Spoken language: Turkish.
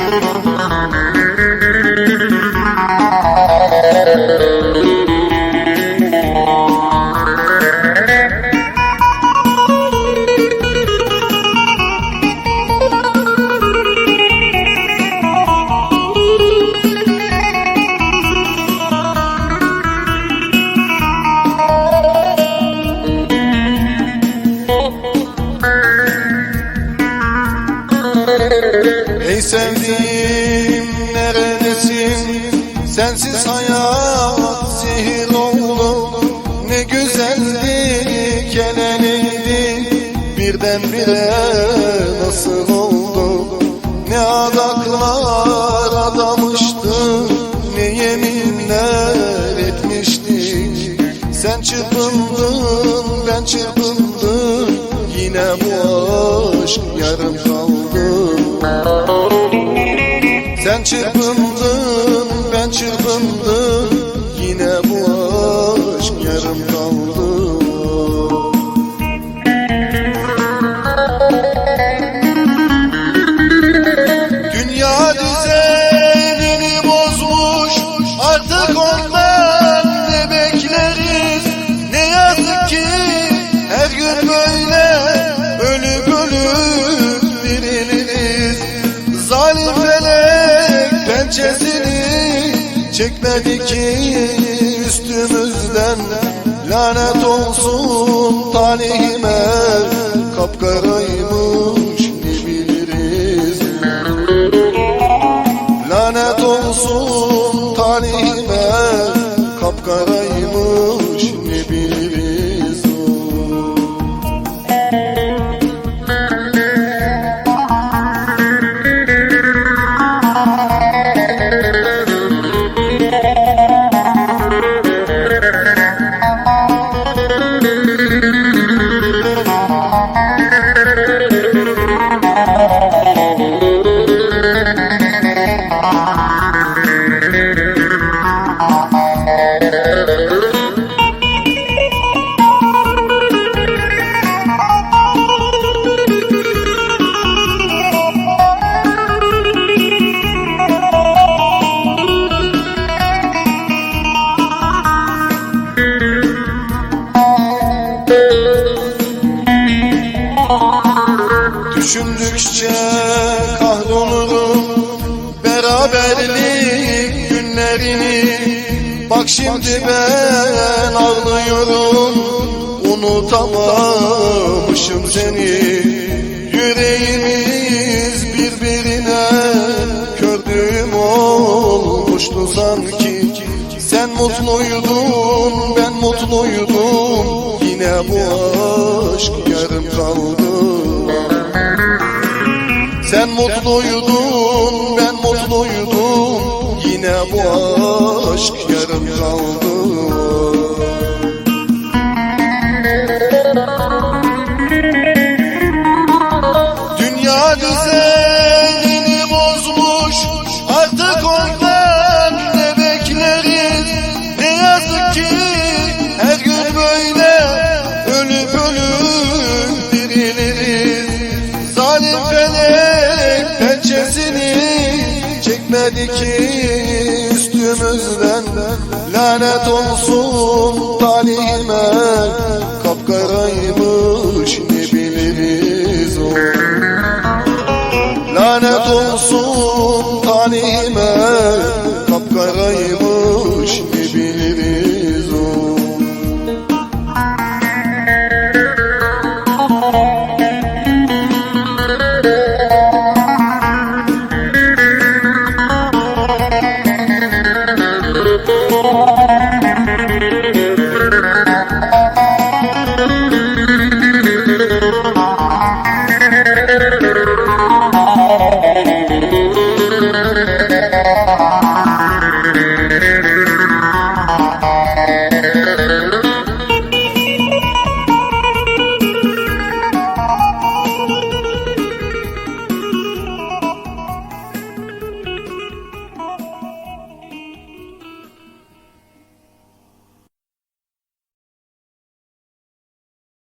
Thank you. Sevdiğim neredesin? Sensiz hayat zehir oldu. Ne güzeldi keleniydi Birdenbire nasıl oldu? Ne adaklar adamıştı Ne yeminler etmiştik Sen çırpındın ben çırpındım. Yine bu aşk yarım kaldı sen pençesini Çekmedi ki üstümüzden. Lanet olsun talihime Kapkaraymış Gracias. Düşündükçe kahrolurum. Beraberlik günlerini. Bak şimdi ben ağlıyorum. Unutamamışım seni. Yüreğimiz birbirine Kördüğüm olmuştu sanki. Sen mutluydun ben mutluydum. Yine bu aşk yarım kaldı sen mutluydun, ben mutluydum Yine bu aşk yarım kaldı. Dünya düzenini çekmedi ki üstümüzden. Lanet olsun talihime. Kapkaraymış ne biliriz o. Lanet olsun talihime. Kapkaraymış ne